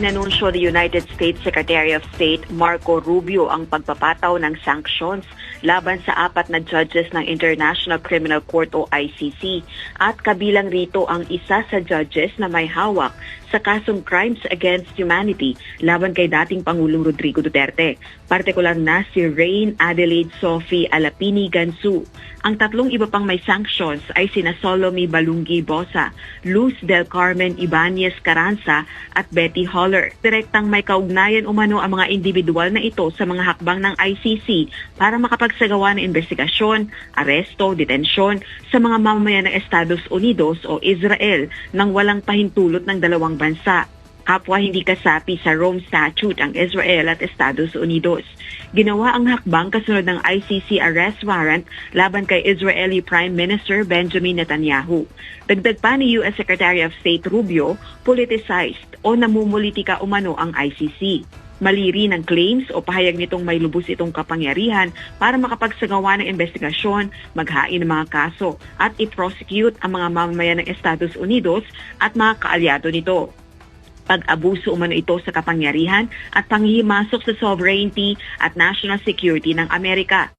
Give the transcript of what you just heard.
Inanunsyo the United States Secretary of State Marco Rubio ang pagpapataw ng sanctions laban sa apat na judges ng International Criminal Court o ICC at kabilang rito ang isa sa judges na may hawak sa kasong crimes against humanity laban kay dating Pangulong Rodrigo Duterte, partikular na si Rain Adelaide Sophie Alapini Gansu. Ang tatlong iba pang may sanctions ay sina Solomi Balungi Bosa, Luz del Carmen Ibanez Caranza at Betty Holler. Direktang may kaugnayan umano ang mga individual na ito sa mga hakbang ng ICC para makapagsagawa ng investigasyon, aresto, detensyon sa mga mamamayan ng Estados Unidos o Israel nang walang pahintulot ng dalawang bansa. Kapwa hindi kasapi sa Rome Statute ang Israel at Estados Unidos. Ginawa ang hakbang kasunod ng ICC arrest warrant laban kay Israeli Prime Minister Benjamin Netanyahu. Dagdag pa ni U.S. Secretary of State Rubio, politicized o namumulitika umano ang ICC. Maliri ng claims o pahayag nitong may lubos itong kapangyarihan para makapagsagawa ng investigasyon, maghain ng mga kaso at i-prosecute ang mga mamamayan ng Estados Unidos at mga kaalyado nito pag-abuso umano ito sa kapangyarihan at panghihimasok sa sovereignty at national security ng Amerika.